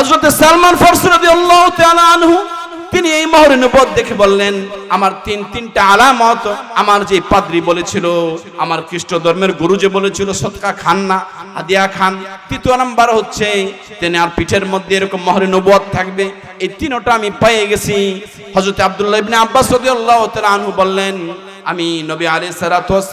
হজরত সালমান ফারসি রাদিয়াল্লাহু তাআলা আনহু, তিনি এই মোহর নবুয়ত দেখে বললেন, আমার তিন তিনটা আলামত আমার যে পাদ্রী বলেছিল, আমার খ্রিস্ট ধর্মের গুরু যে বলেছিল সৎকা খান না, হাদিয়া খান। তৃতীয় নাম্বার হচ্ছে, তিনি আর পিঠের মধ্যে এরকম মোহর নবুয়ত থাকবে। এই তিনটা আমি পেয়ে গেছি। হযরত আব্দুল্লাহ ইবনে আব্বাস রাদিয়াল্লাহু তাআলা আনহু বললেন, আমি নবী আলাইহিস সালাতু ওয়াস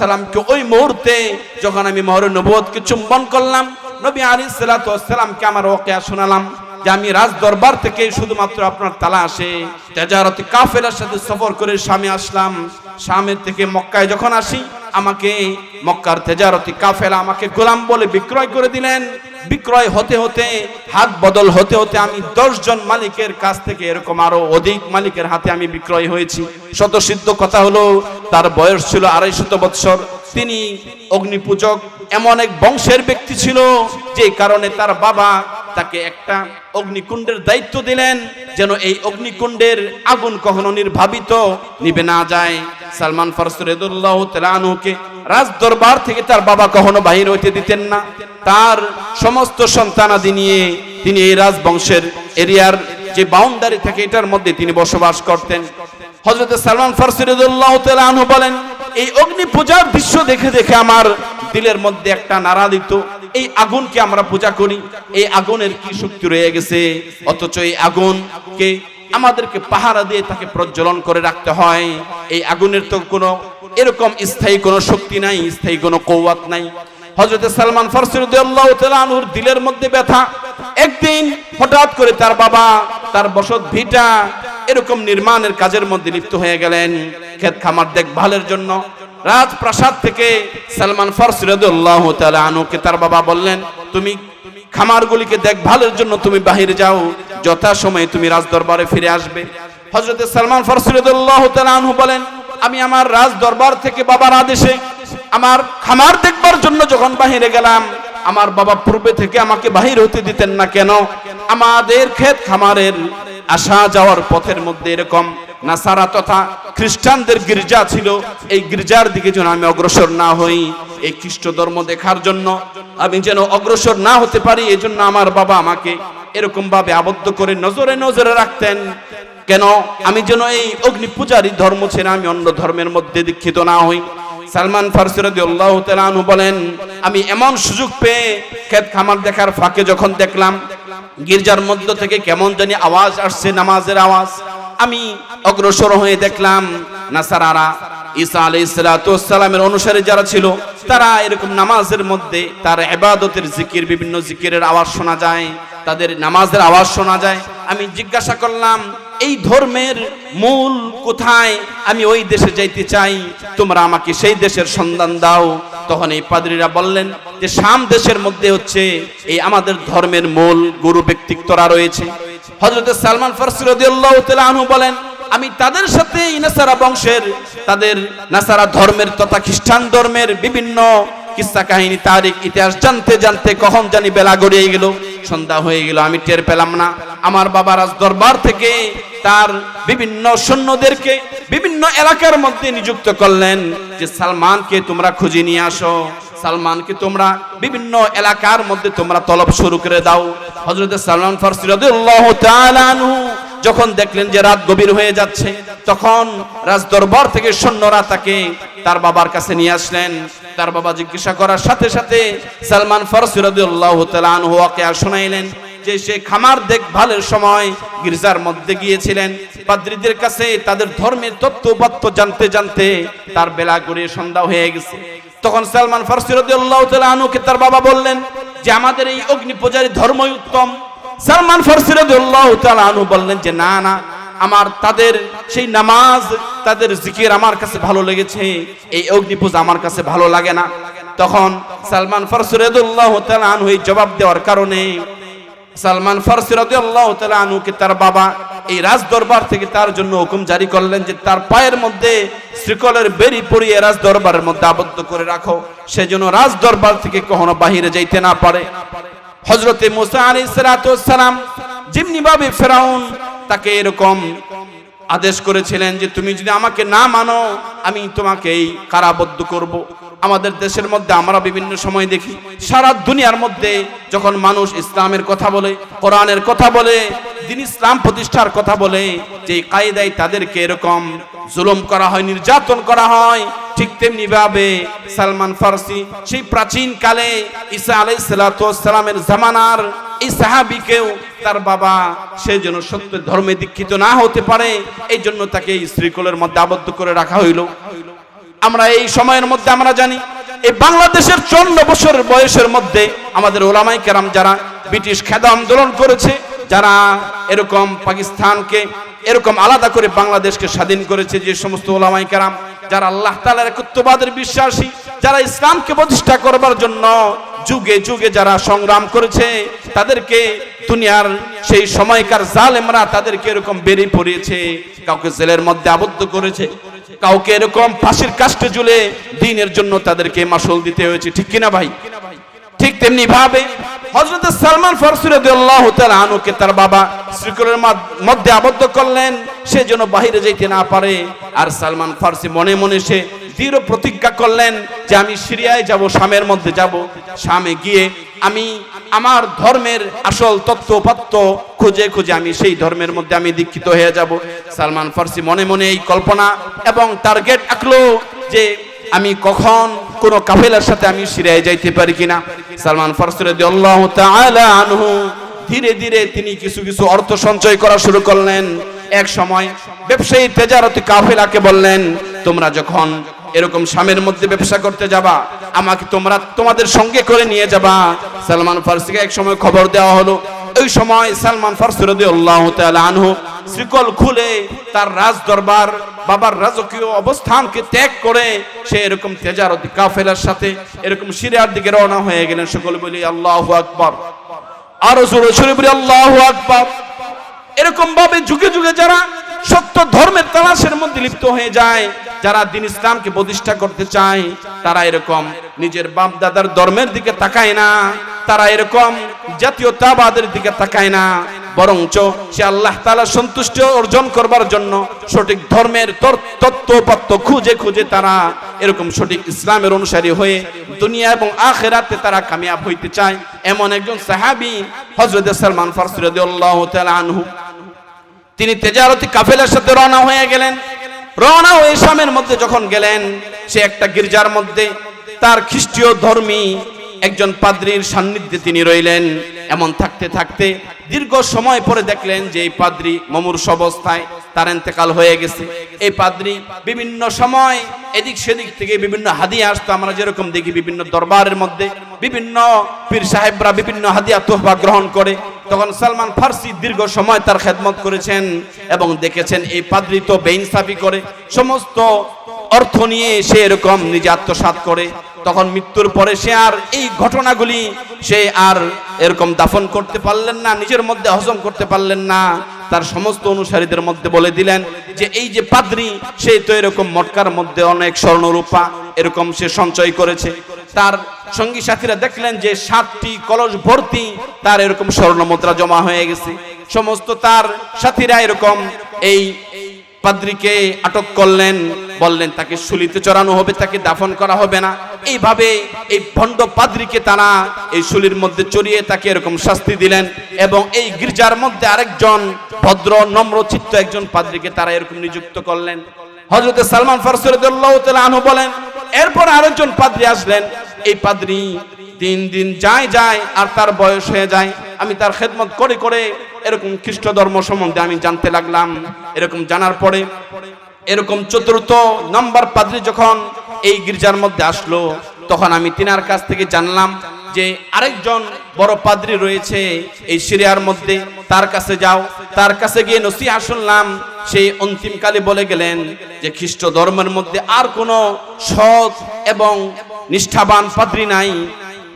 ওই মুহূর্তে যখন আমি মোহর নবুয়তকে চুম্বন করলাম, নবী আলাইহিস সালাতু ওয়াস সালামকে আমার ওয়াকিয়া শোনালাম। যে আমি রাজ দরবার থেকে শুধুমাত্র আপনার তালা আসে তেজারতি কাফেলার সাথে সফর করে স্বামী আসলাম। স্বামীর থেকে মক্কায় যখন আসি, আমাকে মক্কার তেজারতি কাফেলা আমাকে গোলাম বলে বিক্রয় করে দিলেন। বিক্রয় হতে হতে, হাত বদল হতে হতে আমি জন মালিকের কাছ থেকে, এরকম আরও অধিক মালিকের হাতে আমি বিক্রয় হয়েছি। শত সিদ্ধ কথা হলো, তার বয়স ছিল আড়াইশত বৎসর। তিনি অগ্নিপূজক, এমন এক বংশের ব্যক্তি ছিল, যে কারণে তার বাবা তাকে একটা অগ্নিকুণ্ডের দায়িত্ব দিলেন, যেন এই অগ্নিকুণ্ডের আগুন কখনো নির্ভাবিত নিবে না যায়। সালমান ফরসুরেদুল্লাহ রাজ দরবার থেকে তার বাবা কখনো বাহির হইতে দিতেন না। তার সমস্ত সন্তানাদি নিয়ে তিনি এই রাজবংশের এরিয়ার যে বাউন্ডারি থাকে, এটার মধ্যে তিনি বসবাস করতেন। হজরত সালমান ফরসুরুল্লাহ তালু বলেন, এই অগ্নি পূজার দৃশ্য দেখে দেখে আমার দিলের মধ্যে একটা নাড়া দিত। এই আগুনকে আমরা পূজা করি। এই আগুনের কি শক্তি রয়ে গেছে? অথচ এই আগুনকে আমাদেরকে পাহারা দিয়ে তাকে প্রজ্বলন করে রাখতে হয়। এই আগুনের তো কোনো এরকম স্থায়ী কোনো শক্তি নাই, স্থায়ী কোনো কৌয়াত নাই। হজরত সালমান ফরসুরুল্লাহ তালুর দিলের মধ্যে ব্যথা। একদিন হঠাৎ করে তার বাবা, তার বসত ভিটা এরকম নির্মাণের কাজের মধ্যে লিপ্ত হয়ে গেলেন। ক্ষেত খামার দেখভালের জন্য। রাজপ্রাসাদ থেকে সালমান ফরসুরুল্লাহ আনুকে তার বাবা বললেন, তুমি খামারগুলিকে দেখভালের জন্য তুমি বাহিরে যাও। যথা সময়ে তুমি রাজ দরবারে ফিরে আসবে। হজরত সালমান ফরসুরুল্লাহ আনহু বলেন, আমি আমার রাজ দরবার থেকে বাবার আদেশে আমার খামার দেখবার জন্য যখন বাহিরে গেলাম, আমার বাবা পূর্বে থেকে আমাকে বাহির হতে দিতেন না কেন? আমাদের ক্ষেত খামারের আসা যাওয়ার পথের মধ্যে এরকম নাসারা তথা খ্রিস্টানদের গির্জা ছিল। এই গির্জার দিকে যেন আমি অগ্রসর না হই, এই খ্রিস্ট ধর্ম দেখার জন্য আমি যেন অগ্রসর না হতে পারি এই জন্য আমার বাবা আমাকে এরকম ভাবে আবদ্ধ করে নজরে নজরে রাখতেন। কেন? আমি যেন এই অগ্নি পূজারী ধর্ম ছেড়ে আমি অন্য ধর্মের মধ্যে দীক্ষিত না হই। সালমান ফারসিরদি আল্লাহ তালু বলেন, আমি এমন সুযোগ পেয়ে ক্ষেত খামার দেখার ফাঁকে যখন দেখলাম, গির্জার মধ্য থেকে কেমন জানি আওয়াজ আসছে নামাজের আওয়াজ। আমি অগ্রসর হয়ে দেখলাম, নাসারারা ঈসা আলাইহিস সালামের অনুসারী যারা ছিল, তারা এরকম নামাজের মধ্যে তার ইবাদতের জিকির, বিভিন্ন জিকিরের আওয়াজ শোনা যায়, তাদের নামাজের আওয়াজ শোনা যায়। আমি জিজ্ঞাসা করলাম এই ধর্মের মূল কোথায়? আমি ওই দেশে যাইতে চাই। তোমরা আমাকে সেই দেশের সন্ধান দাও। তখন এই পাদ্রীরা বললেন যে, শাম দেশের মধ্যে হচ্ছে এই আমাদের ধর্মের মূল গুরু ব্যক্তিত্বরা রয়েছে। হজরত সালমান আনহু বলেন, আমি তাদের সাথে নাসারা বংশের, তাদের নাসারা ধর্মের তথা খ্রিস্টান ধর্মের বিভিন্ন কিস্সা কাহিনী, তারিখ, ইতিহাস জানতে জানতে কখন জানি বেলা গড়িয়ে গেল, সন্ধ্যা হয়ে গেল, আমি টের পেলাম না। আমার বাবা রাজ দরবার থেকে তার বিভিন্ন সৈন্যদেরকে বিভিন্ন এলাকার মধ্যে নিযুক্ত করলেন যে, সালমানকে তোমরা খুঁজে নিয়ে আসো, সালমানকে তোমরা বিভিন্ন এলাকার মধ্যে তোমরা তলব শুরু করে দাও। হজরত সালমান ফারসি রাদিয়াল্লাহু যখন দেখলেন যে রাত গভীর হয়ে যাচ্ছে, তখন রাজদরবার থেকে সৈন্যরা তাকে তার বাবার কাছে নিয়ে আসলেন। তার বাবা জিজ্ঞাসা করার সাথে সাথে সালমান ফারসি রাদিয়াল্লাহু তাআলা আনহু ওকে শোনাইলেন যে সে খামার দেখভালের সময় গির্জার মধ্যে গিয়েছিলেন। পাদ্রীদের কাছে তাদের ধর্মের তত্ত্ববাত্য জানতে জানতে তার বেলা গড়িয়ে সন্ধ্যা হয়ে গেছে। তখন সালমান ফারসি রাদিয়াল্লাহু তাআলা আনহুকে তার বাবা বললেন যে, আমাদের এই অগ্নি পূজারী ধর্মই উত্তম। সালমান ফারসি রাদিয়াল্লাহু তাআলা আনহু বললেন যে, না না। আমার তাদের সেই নামাজ, তাদের জিকির আমার কাছে ভালো লেগেছে, এই অগ্নি পূজা আমার কাছে ভালো লাগে না। তখন সালমান ফারসি রাদিয়াল্লাহু তাআলা আনহু এই জবাব দেওয়ার কারণে সালমান ফারসি রাদিয়াল্লাহু তাআলা তার বাবা এই রাজ দরবার থেকে তার জন্য হুকুম জারি করলেন যে তার পায়ের মধ্যে শ্রীকলের বেরি পরিয়ে রাজ দরবারের মধ্যে আবদ্ধ করে রাখো। সেজন্য রাজ দরবার থেকে কখনো বাহিরে যাইতে না পারে। হজরতে মুসা আলাইহিস সালাম যেমনি ভাবে ফেরাউন তাকে এরকম আদেশ করেছিলেন যে, তুমি যদি আমাকে না মানো, আমি তোমাকে এই কারাবদ্ধ করব। আমাদের দেশের মধ্যে আমরা বিভিন্ন সময় দেখি, সারা দুনিয়ার মধ্যে যখন মানুষ ইসলামের কথা বলে, কোরআনের কথা বলে, দিন ইসলাম প্রতিষ্ঠার কথা বলে যে কায়দায় তাদেরকে এরকম জুলুম করা হয়, নির্যাতন করা হয়, ঠিক তেমনি ভাবে সালমান ফারসি সেই প্রাচীন কালে ঈসা আলাই সালামের জামানার এই সাহাবিকেও তার বাবা সে যেন সত্য ধর্মে দীক্ষিত না হতে পারে এই জন্য তাকে এই শ্রীকলের মধ্যে আবদ্ধ করে রাখা হইল। আমরা এই সময়ের মধ্যে আমরা জানি, এই বাংলাদেশের চন্ন বছর বয়সের মধ্যে আমাদের ওলামাই কেরাম যারা ব্রিটিশ খেদা আন্দোলন করেছে, যারা এরকম পাকিস্তানকে এরকম আলাদা করে বাংলাদেশকে স্বাধীন করেছে, যে সমস্ত ওলামাই কেরাম, যারা আল্লাহ তালার একত্ববাদের বিশ্বাসী, যারা ইসলামকে প্রতিষ্ঠা করবার জন্য যুগে যুগে যারা সংগ্রাম করেছে, তাদেরকে দুনিয়ার সেই সময়কার জালেমরা তাদেরকে এরকম বেরিয়ে পড়িয়েছে কাউকে জেলের মধ্যে আবদ্ধ করেছে, কাউকে এরকম ফাঁসির কাষ্টে ঝুলে দিনের জন্য তাদেরকে মাসুল দিতে হয়েছে। ঠিক কিনা ভাই? ঠিক তেমনি ভাবে হজরত সালমান ফারসি রাদিয়াল্লাহু তাআলা আনুকে তার বাবা শ্রীকুলের মধ্যে আবদ্ধ করলেন, সে যেন বাহিরে যাইতে না পারে। আর সালমান ফারসি মনে মনে সে দৃঢ় প্রতিজ্ঞা করলেন যে আমি সিরিয়ায় যাব, শামের মধ্যে যাব। শামে গিয়ে আমি আমার ধর্মের আসল তত্ত্বপাত্য খুঁজে খুঁজে আমি সেই ধর্মের মধ্যে আমি দীক্ষিত হয়ে যাব। সালমান ফারসি মনে মনে এই কল্পনা এবং টার্গেট আঁকলো যে আমি কখন কোন কাফেলার সাথে আমি সিরিয়ায় যাইতে পারি কিনা। সালমান ফারসি তাআলা আনহু ধীরে ধীরে তিনি কিছু কিছু অর্থ সঞ্চয় করা শুরু করলেন। এক সময় ব্যবসায়ী তেজারতি কাফেলাকে বললেন, তোমরা যখন এরকম স্বামীর মধ্যে ব্যবসা করতে যাবা, আমাকে তোমরা তোমাদের সঙ্গে করে নিয়ে যাবা। সালমান ফারসিকে এক সময় খবর দেওয়া হলো। ওই সময় সালমান ফারসি রাদিয়াল্লাহু তাআলা আনহু শ্রীকল খুলে তার রাজ দরবার বাবার রাজকীয় অবস্থানকে ত্যাগ করে সে এরকম তেজারতি কাফেলার সাথে এরকম সিরিয়ার দিকে রওনা হয়ে গেলেন। সকল বলি, আল্লাহু আকবার। আরও জোরে সরে বলি, আল্লাহু আকবার। এরকম ভাবে যুগে যুগে যারা সত্য ধর্মের তালাশের মধ্যে লিপ্ত হয়ে যায় যারা দিন ইসলামকে প্রতিষ্ঠা করতে চায়, তারা এরকম নিজের বাপ দাদার ধর্মের দিকে তাকায় না, তারা এরকম জাতীয়তাবাদের দিকে তাকায় না, বরঞ্চ সে আল্লাহ তালা সন্তুষ্ট অর্জন করবার জন্য সঠিক ধর্মের তত্ত্বপত্য খুঁজে খুঁজে তারা এরকম সঠিক ইসলামের অনুসারী হয়ে দুনিয়া এবং আখেরাতে তারা কামিয়াব হইতে চায়। এমন একজন সাহাবি হজরত সালমান ফারসুরদ আনহু। তিনি তেজারতি কাফেলার সাথে রওনা হয়ে গেলেন। রওনা হয়ে শামের মধ্যে যখন গেলেন, সে একটা গির্জার মধ্যে, তার খ্রিস্টীয় ধর্মী একজন পাদ্রীর সান্নিধ্যে তিনি রইলেন। এমন থাকতে থাকতে দীর্ঘ সময় পরে দেখলেন যে এই পাদ্রি মমূর্ষ অবস্থায় তার এতেকাল হয়ে গেছে। এই পাদ্রি বিভিন্ন সময় এদিক সেদিক থেকে বিভিন্ন হাদিয়া আসতো। আমরা যেরকম দেখি বিভিন্ন দরবারের মধ্যে বিভিন্ন পীর সাহেবরা বিভিন্ন হাদিয়া তোহবা গ্রহণ করে। তখন সালমান ফার্সি দীর্ঘ সময় তার খেদমত করেছেন এবং দেখেছেন এই পাদ্রি তো বেইনসাফি করে। সমস্ত অর্থ নিয়ে সে এরকম নিজে আত্মসাত করে। তখন মৃত্যুর পরে সে আর এই ঘটনাগুলি সে আর এরকম দাফন করতে পারলেন না, নিজের মধ্যে হজম করতে পারলেন না। তার সমস্ত অনুসারীদের মধ্যে বলে দিলেন যে, এই যে পাদ্রি, সে তো এরকম মটকার মধ্যে অনেক স্বর্ণরূপা, এরকম সে সঞ্চয় করেছে। তার সঙ্গী সাথীরা দেখলেন যে, সাতটি কলস ভর্তি, তার এরকম স্বর্ণ মুদ্রা জমা হয়ে গেছে। সমস্ত তার সাথীরা এরকম এই পাদ্রিকে আটক করলেন, বললেন, তাকে শুলিতে চড়ানো হবে, তাকে দাফন করা হবে না। এইভাবে এই ভণ্ড পাদ্রিকে তারা এই শুলির মধ্যে চড়িয়ে তাকে এরকম শাস্তি দিলেন এবং এই গির্জার মধ্যে আরেকজন ভদ্র, নম্র, চিত্ত একজন পাদ্রিকে তারা এরকম নিযুক্ত করলেন। হজরত সালমান ফারসুল্লাহ আনহু বলেন, এরপর আরেকজন পাদ্রি আসলেন। এই পাদ্রি দিন দিন যায় যায়, আর তার বয়স হয়ে যায়। আমি তার খেদমত করে করে এরকম খ্রিস্ট ধর্ম সম্বন্ধে আমি জানতে লাগলাম। এরকম জানার পরে এরকম চতুর্থ নাম্বার পাদ্রি যখন এই গির্জার মধ্যে আসলো, তখন আমি তিনার কাছ থেকে জানলাম যে আরেকজন বড় পাদ্রি রয়েছে এই সিরিয়ার মধ্যে। তার কাছে যাও। তার কাছে গিয়ে নসিহা শুনলাম সেই অন্তিমকালে বলে গেলেন যে খ্রিস্ট ধর্মের মধ্যে আর কোনো সৎ এবং নিষ্ঠাবান পাদ্রি নাই।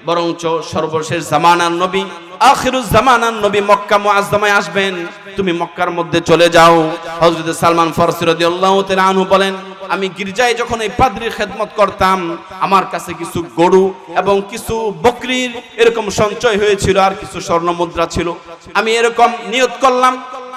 বরঞ্চ সর্বশেষ জামানার নবী আখিরুজ জামানার নবী মক্কা মুআজ্জামায় আসবেন। তুমি মক্কার মধ্যে চলে যাও। হযরত সালমান ফারসি রাদিয়াল্লাহু তাআলা আনহু বলেন, আমি গির্জায় যখন এই পাদ্রির খেদমত করতাম, আমার কাছে কিছু গরু এবং কিছু বকরির এরকম সঞ্চয় হয়েছিল আর কিছু স্বর্ণ মুদ্রা ছিল। আমি এরকম নিয়ত করলাম,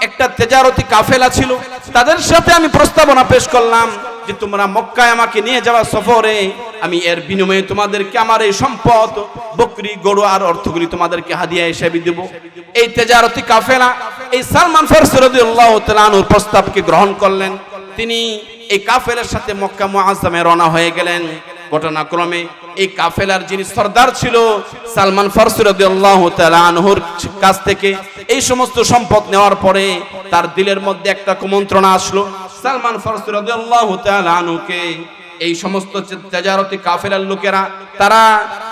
একটা তেজারতি কাফেলা ছিল। তাদের সাথে আমি প্রস্তাবনা পেশ করলাম। যে তোমরা মক্কায় আমাকে নিয়ে যাওয়া সফরে, আমি এর বিনিময়ে তোমাদেরকে আমার এই সম্পদ, বকরি, গরু আর অর্থগুলি তোমাদেরকে হাদিয়া হিসেবে দেব। এই তেজারতি কাফেলা, এই সালমান ফারসি রাদিয়াল্লাহু তাআলা আনহুর প্রস্তাবকে গ্রহণ করলেন। তিনি এই কাফেলার সাথে মক্কা মুআজ্জামে রওনা হয়ে গেলেন। ঘটনাক্রমে এই কাফেলার যিনি সর্দার ছিল, সালমান আনহুর কাছ থেকে এই সমস্ত সম্পদ নেওয়ার পরে তার দিলের মধ্যে একটা কুমন্ত্রণা আসলো। সালমান আনহুকে এই সমস্ত তেজারতি কাফেলার লোকেরা, তারা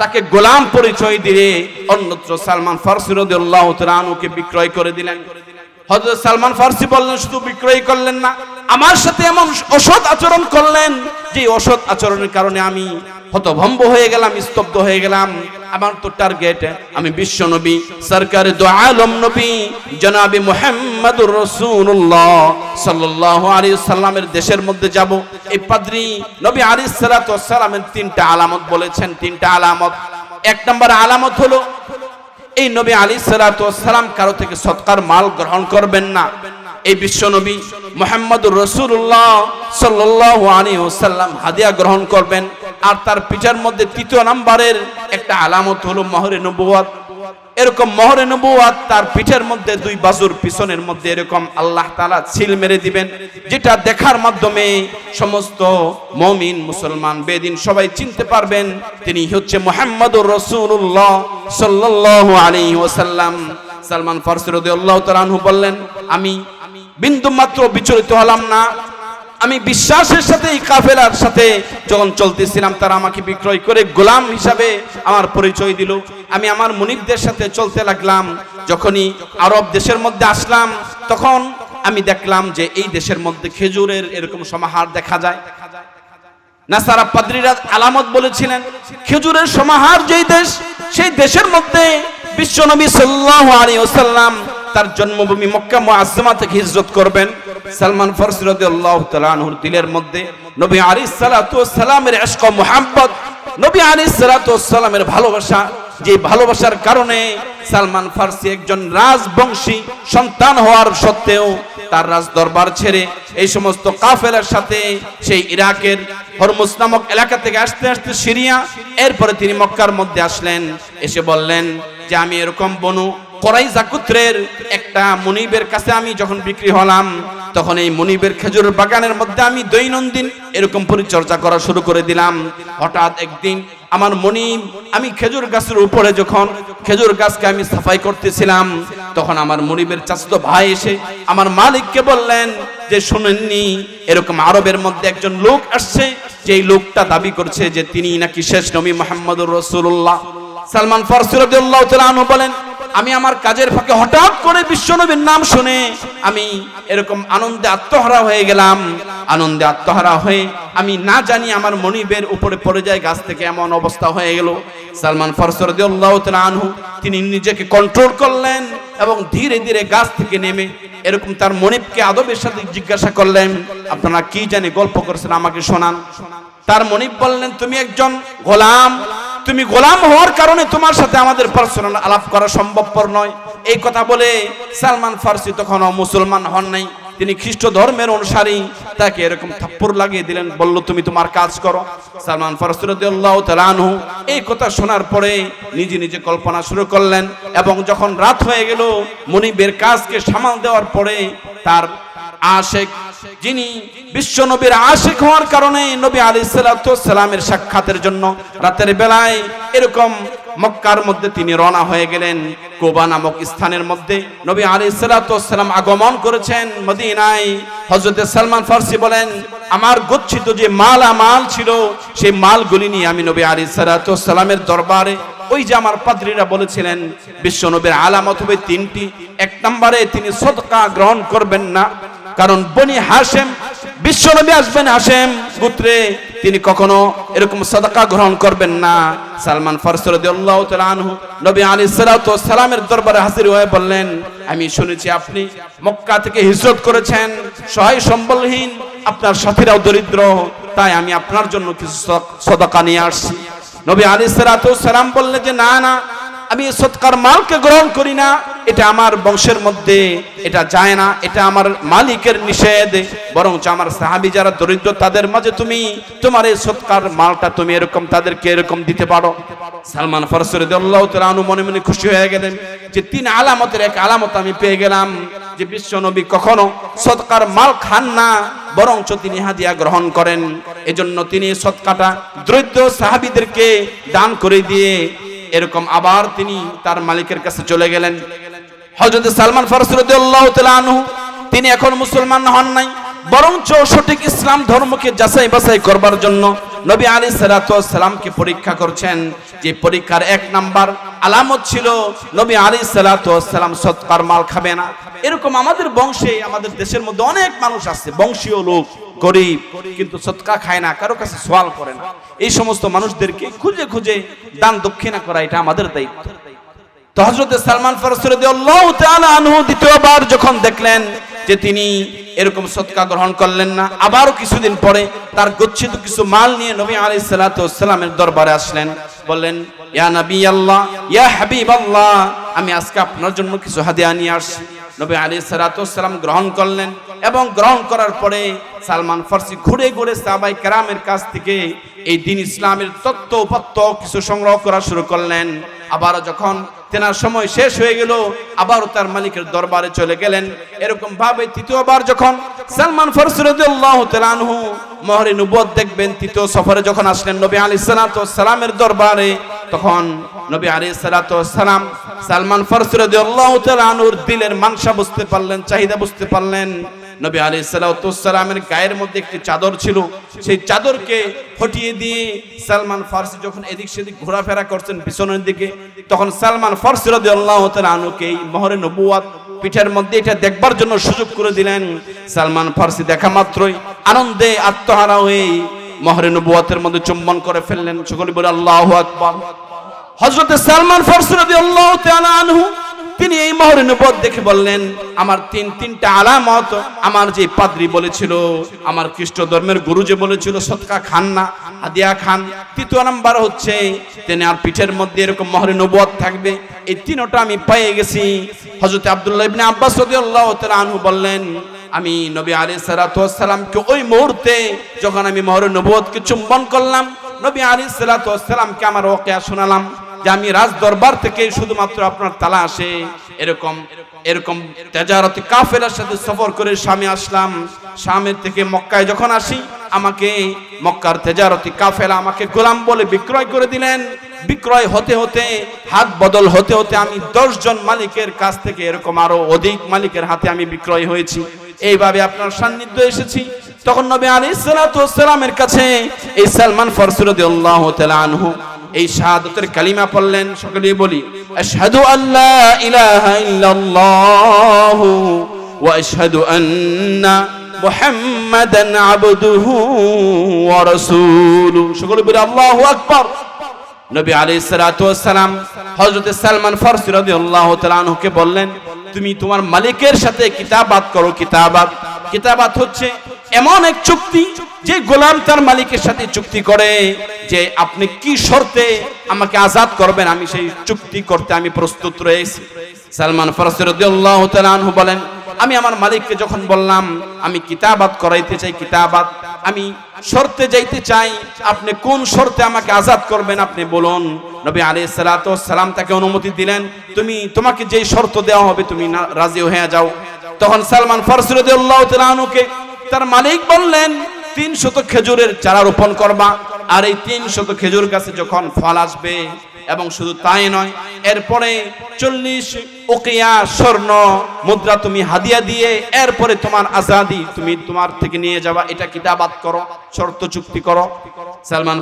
তাকে গোলাম পরিচয় দিয়ে অন্যত্র সালমান ফারসি রাদিয়াল্লাহু তাআলা আনহুকে বিক্রয় করে দিলেন। হযরত সালমান ফারসি বললেন, শুধু বিক্রয় করলেন না, আমার সাথে এমন অসৎ আচরণ করলেন যে অসৎ আচরণের কারণে আমি হতভম্ব হয়ে গেলাম, স্তব্ধ হয়ে গেলাম। আমার তো টার্গেট আমি বিশ্ব নবী, সরকার দো আলম নবী, জনাবি মুহাম্মাদুর রাসূলুল্লাহ সাল্লাল্লাহু আলাইহি সাল্লামের দেশের মধ্যে যাব। এই পাদ্রী নবী আলাইহিস সালাতু ওয়াস সালামের তিনটা আলামত বলেছেন, তিনটা আলামত। এক নম্বর আলামত হলো এই নবী আলী সালাম কারও থেকে সৎকার মাল গ্রহণ করবেন না। এই বিশ্ব নবী মোহাম্মদুর রসুল্লাহ সাল্লাহ হাদিয়া গ্রহণ করবেন। আর তার পিঠার মধ্যে তৃতীয় নাম্বারের একটা আলামত হলো মহরে নবুয়াত এরকম মহরে নবুয়াত তার পিঠের মধ্যে, দুই বাজুর পিছনের মধ্যে এরকম আল্লাহ তালা ছিল মেরে দিবেন, যেটা দেখার মাধ্যমে সমস্ত মমিন মুসলমান বেদিন সবাই চিনতে পারবেন, তিনি হচ্ছে মোহাম্মদুর রসুল্লাহ সাল্লাল্লাহু আলাইহি ওয়াসাল্লাম। সালমান ফারসি রাদিয়াল্লাহু তাআলা আনহু বললেন, আমি বিন্দু মাত্র বিচলিত হলাম না আমি বিশ্বাসের সাথে, এই কাফেলার সাথে যখন চলতেছিলাম, তারা আমাকে বিক্রয় করে গোলাম হিসাবে আমার পরিচয় দিল। আমি আমার মুনিবদের সাথে চলতে লাগলাম। যখনই আরব দেশের মধ্যে আসলাম, তখন আমি দেখলাম যে এই দেশের মধ্যে খেজুরের এরকম সমাহার দেখা যায়। নাসারা পাদ্রীরা আলামত বলেছিলেন, খেজুরের সমাহার যেই দেশ, সেই দেশের মধ্যে বিশ্বনবী সাল্লাল্লাহু আলাইহি ওয়াসাল্লাম তার জন্মভূমি মক্কা মুআজ্জামা থেকে হিজরত করবেন। সালমান ফারসি রাদিয়াল্লাহু তাআলা আনহুর দিলের মধ্যে নবী আলাইহিস সালাতু ওয়াস সালামের ইশক ও মুহাব্বত নবী আলাইহিস সালাতু ওয়াস সালামের ভালোবাসা, যে ভালোবাসার কারণে সালমান ফারসি একজন রাজবংশী সন্তান হওয়ার সত্ত্বেও তার রাজ দরবার ছেড়ে এই সমস্ত কাফেলার সাথে সেই ইরাকের হরমুজ নামক এলাকা থেকে আসতে আসতে সিরিয়া, এরপরে তিনি মক্কার মধ্যে আসলেন। এসে বললেন যে, আমি এরকম বনু করাই জাকুত্রের একটা মনিবের কাছে আমি যখন বিক্রি হলাম, তখন এই মনিবের খেজুর বাগানের মধ্যে আমি দৈনন্দিন এরকম পরিচর্যা করা শুরু করে দিলাম। হঠাৎ একদিন আমার মনিব, আমি খেজুর গাছের উপরে যখন খেজুর গাছকে আমি সাফাই করতেছিলাম, তখন আমার মনিবের চাচতো ভাই এসে আমার মালিককে বললেন যে, শুনেননি, এরকম আরবের মধ্যে একজন লোক আসছে যে এই লোকটা দাবি করছে যে, তিনি নাকি শেষ নবী মোহাম্মদুর রসুল্লাহ সালমান ফারসি রাদিয়াল্লাহু বলেন আমি আমার কাজের ফাঁকে হঠাৎ করে বিশ্বনবীর নাম শুনে আমি এরকম আনন্দে আত্মহারা হয়ে গেলাম। আনন্দে আত্মহারা হয়ে আমি না জানি আমার মনিবের উপরে পড়ে যায়, গাছ থেকে এমন অবস্থা হয়ে গেল। সালমান ফারসি রাদিয়াল্লাহু তাআলা আনহু, তিনি নিজেকে কন্ট্রোল করলেন। এবং ধীরে ধীরে গাছ থেকে নেমে এরকম তার মনিবকে আদবের সাথে জিজ্ঞাসা করলেন, আপনারা কি জানি গল্প করছেন আমাকে শোনান। তার মনিব বললেন, তুমি একজন গোলাম। তুমি গোলাম হওয়ার কারণে তোমার সাথে আমাদের পার্সোনাল আলাপ করা সম্ভবপর নয়। এই কথা বলে সালমান ফার্সি তখনও মুসলমান হন নাই। তিনি খ্রিস্ট ধর্মের অনুসারী, তাকে এরকম থাপ্পড় লাগিয়ে দিলেন, বলল, তুমি তোমার কাজ করো। সালমান ফারসি রাদিয়াল্লাহু এই কথা শোনার পরে নিজে নিজে কল্পনা শুরু করলেন এবং যখন রাত হয়ে গেল, মনিবের কাজকে সামাল দেওয়ার পরে তার আশেক, যিনি বিশ্ব নবীর আশেক হওয়ার কারণে নবী আলী সালামের সাক্ষাতের জন্য রাতের বেলায় এরকম মক্কার মধ্যে তিনি রওনা হয়ে গেলেন কোবা নামক স্থানের মধ্যে। নবী আলী সালাম আগমন করেছেন মদিনায়। হজরতে সালমান ফার্সি বলেন, আমার গচ্ছিত যে মাল মাল ছিল, সেই মালগুলি নিয়ে আমি নবী আলী সালামের দরবারে ওই যে আমার পাদ্রীরা বলেছিলেন বিশ্ব নবীর আলামত হবে তিনটি। এক নম্বরে তিনি সদকা গ্রহণ করবেন না, কারণ বনি হাসেম বিশ্বনবী আসবেন হাসেম গোত্রে। তিনি কখনো এরকম সদকা গ্রহণ করবেন না। সালমান আনহু নবী ওয়াস সালামের দরবারে হাজির হয়ে বললেন, আমি শুনেছি আপনি মক্কা থেকে হিজরত করেছেন, সহায় সম্বলহীন, আপনার সাথীরাও দরিদ্র, তাই আমি আপনার জন্য কিছু সদকা নিয়ে আসছি। নবী ওয়াস সালাম বললেন যে, না না, আমি সৎকার মালকে গ্রহণ করি না এটা আমার বংশের মধ্যে, এটা যায় না, এটা আমার মালিকের নিষেধ। বরঞ্চ আমার সাহাবি যারা দরিদ্র, তাদের মাঝে তুমি, তোমার এই সৎকার মালটা তুমি এরকম, তাদেরকে এরকম দিতে পারো। সালমান ফরসরে আল্লাহ তালু মনে মনে খুশি হয়ে গেলেন যে তিন আলামতের এক আলামত আমি পেয়ে গেলাম, যে বিশ্ব নবী কখনো সৎকার মাল খান না, বরঞ্চ তিনি হাদিয়া গ্রহণ করেন। এজন্য তিনি সৎকাটা দরিদ্র সাহাবিদেরকে দান করে দিয়ে, এরকম আবার তিনি তার মালিকের কাছে চলে গেলেন। হজরত সালমান আনহু, তিনি এখন মুসলমান হন নাই। বরঞ্চ সঠিক ইসলাম ধর্মকে যাচাই বাছাই করবার জন্য নবী আলী সালাতামকে পরীক্ষা করছেন। যে পরীক্ষার এক নাম্বার আলামত ছিল, নবী আলী সালাতাম সৎকার মাল খাবে না। এরকম আমাদের বংশে, আমাদের দেশের মধ্যে অনেক মানুষ আছে, বংশীয় লোক, গরিব, কিন্তু সৎকা খায় না, কারও কাছে সোয়াল করে না। এই সমস্ত মানুষদেরকে খুঁজে খুঁজে দান দক্ষিণা করা এটা আমাদের দায়িত্ব। তো হজরত সালমান আনহু দ্বিতীয়বার যখন দেখলেন যে তিনি এরকম সৎকা গ্রহণ করলেন না, আবারও কিছুদিন পরে তার গচ্ছিত কিছু মাল নিয়ে নবী আলী সালাতামের দরবারে আসলেন। বললেন, ইয়া নবী আল্লাহ ইয়া হাবিব আল্লাহ আমি আজকে আপনার জন্য কিছু হাদিয়া নিয়ে আসছি। নবী আলী সালাতাম গ্রহণ করলেন এবং গ্রহণ করার পরে সালমান ফার্সি ঘুরে ঘুরে সাবাই কেরামের কাছ থেকে এই দিন ইসলামের তত্ত্ব কিছু সংগ্রহ করা শুরু করলেন। আবার যখন তেনার সময় শেষ হয়ে গেল, আবারও তার মালিকের দরবারে চলে গেলেন। এরকম ভাবে তৃতীয়বার যখন সালমান ফরসুরদুল্লাহ মহরে নুবত দেখবেন, তৃতীয় সফরে যখন আসলেন নবী আলী সালামের দরবারে, তখন নবী আলী সালাম সালমান ফরসুরদুল্লাহ তেলানহুর দিলের মাংসা বুঝতে পারলেন, চাহিদা বুঝতে পারলেন। নবী আলী সালামের গায়ের মধ্যে একটি চাদর ছিল, সেই চাদরকে হটিয়ে দিয়ে সালমান ফার্সি যখন এদিক সেদিক ঘোরাফেরা করছেন পিছনের দিকে, তখন সালমান ফার্সি রদি আল্লাহ আনুকে এই মহরে নবুয়াত পিঠের মধ্যে এটা দেখবার জন্য সুযোগ করে দিলেন। সালমান ফার্সি দেখা মাত্রই আনন্দে আত্মহারা হয়ে মহরে নবুয়াতের মধ্যে চুম্বন করে ফেললেন। সকলে বলে আল্লাহ আকবার। হজরতে সালমান ফার্সি রদি আল্লাহ আনহু তিনি এই মহরে নবদ দেখে বললেন, আমার তিন, তিনটা আলামত আমার যে পাদ্রি বলেছিল, আমার খ্রিস্ট ধর্মের গুরু যে বলেছিল, সৎকা খান না আদিয়া খান। তৃতীয় নাম্বার হচ্ছে, তিনি আর পিঠের মধ্যে এরকম মহরে নবদ থাকবে। এই তিনটা আমি পেয়ে গেছি। হজরত আব্দুল্লাহ ইবনে আব্বাস রাদিয়াল্লাহু তাআলা আনহু বললেন, আমি নবী আলী সালাতামকে ওই মুহূর্তে যখন আমি মহরে নবদকে চুম্বন করলাম, নবী আলী সালাতামকে আমার ওকে শোনালাম। যে আমি রাজ দরবার থেকে শুধুমাত্র আপনার তালা আসে এরকম এরকম তেজারতি কাফেলার সাথে সফর করে স্বামী আসলাম। স্বামীর থেকে মক্কায় যখন আসি, আমাকে মক্কার তেজারতি কাফেলা আমাকে গোলাম বলে বিক্রয় করে দিলেন। বিক্রয় হতে হতে, হাত বদল হতে হতে আমি দশ জন মালিকের কাছ থেকে এরকম আরও অধিক মালিকের হাতে আমি বিক্রয় হয়েছি। এইভাবে আপনার সান্নিধ্য এসেছি। তখন নবী আলী সালামের কাছে এই সালমান ফরসুরদি আল্লাহ আনহু এই শাহাদতের কালিমা পড়লেন, সকলে বলি, আশহাদু আল্লা ইলাহা ইল্লাল্লাহ ওয়া আশহাদু আন্না মুহাম্মাদান আবদুহু ওয়া রাসূলুহু। সকলে বলি, আল্লাহু আকবার। নবী আলাইহিস সালাতু ওয়াস সালাম হযরত সালমান ফারসি রাদিয়াল্লাহু তাআলা আনহুকে বললেন, তুমি তোমার মালিকের সাথে কিতাবাত করো, কিতাবাত। কিতাবাত হচ্ছে এমন এক চুক্তি যে গোলাম তার মালিকের সাথে চুক্তি করে যে আপনি কি শর্তে আমাকে আজাদ করবেন? আমি সেই চুক্তি করতে আমি প্রস্তুত রয়েছি। সালমান ফরসি রাদিয়াল্লাহু বলেন, আমি আমার মালিককে যখন বললাম, আমি কিতাবাত করাইতে চাই, কিতাবাত, আমি শর্তে যাইতে চাই, আপনি কোন শর্তে আমাকে আজাদ করবেন আপনি বলুন। নবী সালাতু সালাম তাকে অনুমতি দিলেন, তুমি, তোমাকে যেই শর্ত দেওয়া হবে, তুমি রাজি হয়ে যাও। তখন সালমান ফারসি রাদিয়াল্লাহু তাআলা আনহুকে তার মালিক বললেন তিন শত খেজুরের চারা রোপণ করবা। আর এই তিন শত খেজুর গাছে যখন ফল আসবে, এবং শুধু তাই নয়, এরপরে চল্লিশ ওকিয়া, স্বর্ণ, মুদ্রা তুমি হাদিয়া দিয়ে, এরপরে তোমার আজাদি, তুমি তোমার থেকে নিয়ে যাবা, এটা কিতাবাত করো, শর্ত চুক্তি করো। সালমান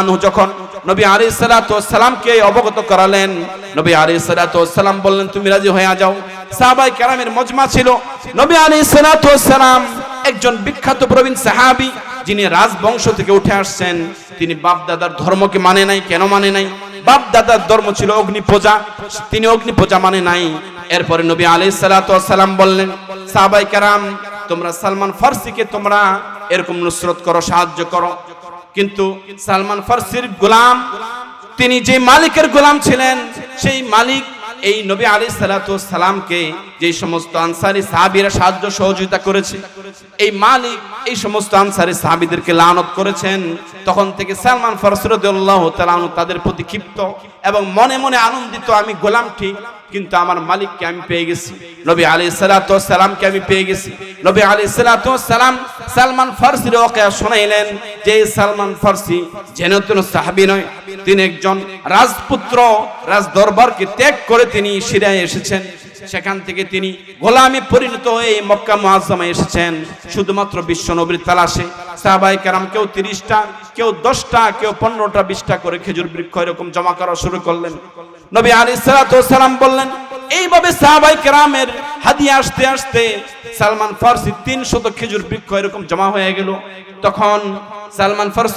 আনহু যখন নবী আলী সালাতামকে অবগত করালেন, নবী আলী সালাতাম বললেন, তুমি রাজি হয়ে যাও। সাহাবাই কেরামের মজমা ছিল, নবী আলী সালাতাম একজন বিখ্যাত প্রবীণ সাহাবী, যিনি রাজবংশ থেকে উঠে আসছেন, তিনি বাপ দাদার ধর্মকে মানে নাই, কেন মানে নাই? বাপ দাদার ধর্ম ছিল অগ্নি পূজা তিনি অগ্নি পূজা মানে নাই। এরপরে নবী আলাইহিস সালাম বললেন, সাহাবাই কারাম, তোমরা সালমান ফার্সিকে তোমরা এরকম নুসরত করো, সাহায্য করো। কিন্তু সালমান ফার্সির গোলাম, তিনি যে মালিকের গোলাম ছিলেন, সেই মালিক এই নবী আলী সালামকে যে সমস্ত আনসারি সাহাবিরা সাহায্য সহযোগিতা করেছে, এই মালিক এই সমস্ত আনসারি সাহাবিদেরকে লানত করেছেন। তখন থেকে সালমান ফরসরদুল্লাহ তালানু তাদের প্রতি ক্ষিপ্ত এবং মনে মনে আনন্দিত, আমি গোলাম ঠিক কিন্তু আমার মালিককে আমি পেয়ে গেছি। নবী আলী সালাতামকে আমি পেয়ে গেছি। নবী আলী সালাতাম সালমান ফার্সির ওকে শোনাইলেন যে, সালমান ফার্সি যেন তেন সাহাবি নয়, তিনি একজন রাজপুত্র। রাজ দরবারকে ত্যাগ করে তিনি সিরায় এসেছেন। সেখান থেকে তিনি গোলামে পরিণত হয়ে মক্কা মুআজ্জামে এসেছেন। শুধুমাত্র বিশ্ব নবীর তালাশে। সাহাবাই কারাম কেউ তিরিশটা, কেউ দশটা, কেউ পনেরোটা, বিশটা করে খেজুর বৃক্ষ এরকম জমা করা শুরু করলেন। নবী আলী সালাম বললেন, এইভাবে সাহাবাই কেরামের হাদিয়া আসতে আসতে সালমান ফার্সি তিন শত খেজুর বৃক্ষ এরকম জমা হয়ে গেল। তখন সালমান ফার্সি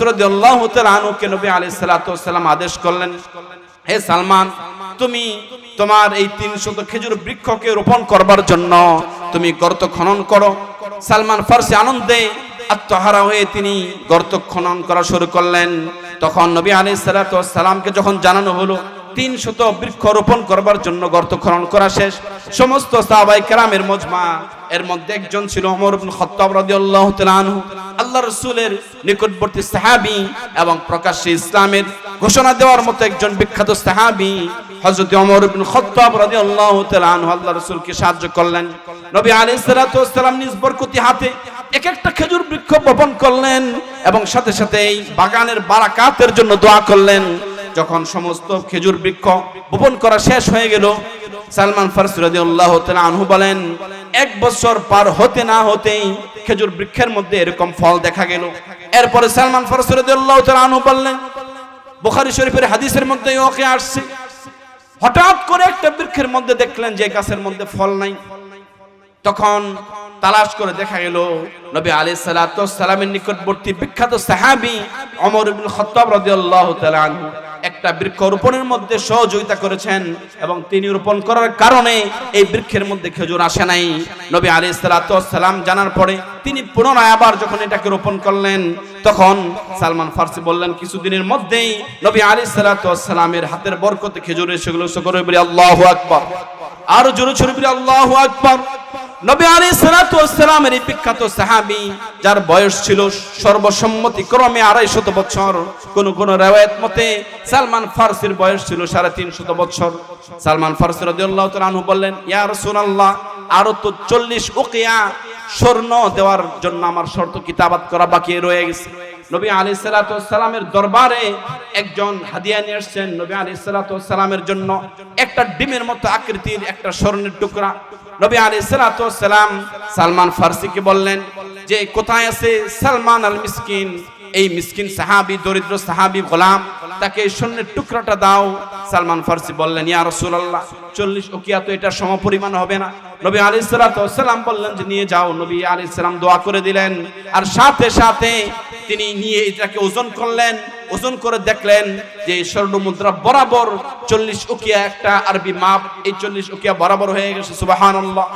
তাআলা আনহুকে নবী আলাইহিস সালাতু ওয়াসসালাম আদেশ করলেন, হে সালমান, তুমি তোমার এই তিন শত খেজুর বৃক্ষকে রোপণ করবার জন্য তুমি গর্ত খনন করো। সালমান ফার্সি আনন্দে আত্মহারা হয়ে তিনি গর্ত খনন করা শুরু করলেন। তখন নবী আলী সালাতু ওয়াসসালামকে যখন জানানো হলো তিন শত বৃক্ষ রোপণ করবার জন্য গর্ত খনন করা শেষ। সমস্ত সাহাবাই মজমা, এর মধ্যে একজন ছিল ওমর ইবনে খাত্তাব রাদিয়াল্লাহু তাআলা আল্লাহ রাসূলের নিকটবর্তী সাহাবী এবং প্রকাশ্যে ইসলামের ঘোষণা দেওয়ার মতো একজন বিখ্যাত সাহাবী, হযরত ওমর ইবনে খাত্তাব রাদিয়াল্লাহু তাআলা আনহু আল্লাহ রাসূলকে সাহায্য করলেন। নবী আলাইহিস নিজ বরকতি হাতে এক একটা খেজুর বৃক্ষ বপন করলেন এবং সাথে সাথে বাগানের বারাকাতের জন্য দোয়া করলেন। যখন সমস্ত খেজুর বৃক্ষ বপন করা শেষ হয়ে গেল, সালমান ফারসি রাদিয়াল্লাহু তাআলা আনহু বলেন, এক বছর পার হতে না হতেই খেজুর বৃক্ষের মধ্যে এরকম ফল দেখা গেল। এরপরে সালমান ফারসি রাদিয়াল্লাহু তাআলা আনহু বললেন, বুখারী শরীফের হাদিসের মধ্যে ওকে আসছে। হঠাৎ করে একটা বৃক্ষের মধ্যে দেখলেন যে গাছের মধ্যে ফল নাই। তখন তালাশ করে দেখা গেল, নবী আলাইহিস সালাতু সালামের নিকটবর্তী বিখ্যাত সাহাবী ওমর ইবনে খাত্তাব রাদিয়াল্লাহু তাআলা আনহু। একটা বৃক্ষ রোপণের মধ্যে সহযোগিতা করেছেন এবং তিনি রোপণ করার কারণে এই বৃক্ষের মধ্যে খেজুর আসে নাই। নবী সালাতু সালাম জানার পরে তিনি পুনরায় আবার যখন এটাকে রোপণ করলেন, তখন সালমান ফার্সি বললেন, কিছুদিনের মধ্যেই নবী আলাইহিস সালাতু সালামের হাতের বরকতে খেজুর এসে গেল সকলে বলি, আল্লাহু আকবার। আর জোরে বলি, আল্লাহু আকবার। নবী আলাইহিস সালাতু ওয়াসসালামের এই বিখ্যাত সাহাবী, যার বয়স ছিল সর্বসম্মতি ক্রমে আড়াইশত বছর। কোন কোন রেওয়ায়েত মতে সালমান ফারসির বয়স ছিল সাড়ে তিনশত বছর। সালমান ফারসি রাদিয়াল্লাহু তাআলা আনহু বললেন, ইয়া রাসূলুল্লাহ, আরও তো চল্লিশ উকিয়া স্বর্ণ দেওয়ার জন্য আমার শর্ত কিতাবাত করা বাকি রয়ে গেছে। নবী আলী সালামের দরবারে একজন হাদিয়া নিয়ে আসছেন। নবী আলী সালামের জন্য একটা ডিমের মতো আকৃতির একটা স্বর্ণের টুকরা নবী আলী সালাম সালমান ফার্সিকে বললেন যে কোথায় আছে সালমান আল মিসকিন এই মিসকিন সাহাবি, দরিদ্র সাহাবি, গোলাম তাকে এই স্বর্ণের টুকরাটা দাও। সালমান ফার্সি বললেন, ইয়া রাসূলুল্লাহ, চল্লিশ ওকিয়া তো এটা সমপরিমাণ হবে না। নবী আলী সালাম বললেন যে, নিয়ে যাও। নবী আলী সালাম দোয়া করে দিলেন। আর সাথে সাথে তিনি নিয়ে এটাকে ওজন করলেন। ওজন করে দেখলেন যে স্বর্ণ মুদ্রা বরাবর চল্লিশ উকিয়া একটা আরবি মাপ। এই চল্লিশ উকিয়া বরাবর হয়ে গেছে, সুবহানাল্লাহ।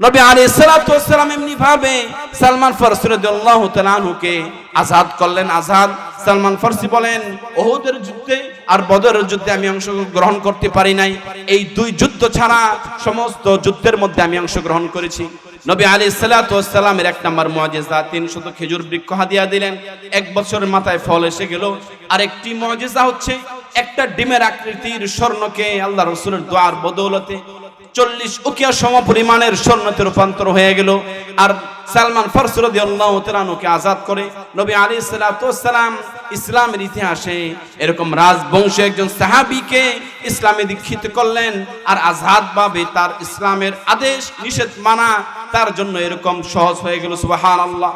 নবী আলী সালাম এমনি ভাবে সালমান ফারসি রাদিয়াল্লাহু তাআলা আনহুকে আজাদ করলেন, আজাদ। সালমান ফারসি বলেন, ওহুদের যুদ্ধে আর বদরের যুদ্ধে আমি অংশ গ্রহণ করতে পারি নাই। এই দুই যুদ্ধ ছাড়া সমস্ত যুদ্ধের মধ্যে আমি অংশগ্রহণ করেছি। নবী আলী সালামের এক নম্বর মজেজা তিনশত খেজুর বৃক্ষ হাদিয়া দিলেন। এক বছরের মাথায় ফল এসে গেল। আর একটি মজেজা হচ্ছে, একটা ডিমের আকৃতির স্বর্ণকে আল্লাহ রসুলের দোয়ার বদৌলতে চল্লিশ উকিয়া সম পরিমাণের স্বর্ণতে রূপান্তর হয়ে গেল। আর সালমান ফরসরদি আল্লাহ তালানুকে আজাদ করে নবী আলী সালাম ইসলামের ইতিহাসে এরকম রাজবংশী একজন সাহাবিকে ইসলামে দীক্ষিত করলেন আর আজাদ ভাবে তার ইসলামের আদেশ নিষেধ মানা তার জন্য এরকম সহজ হয়ে গেল সুবাহান আল্লাহ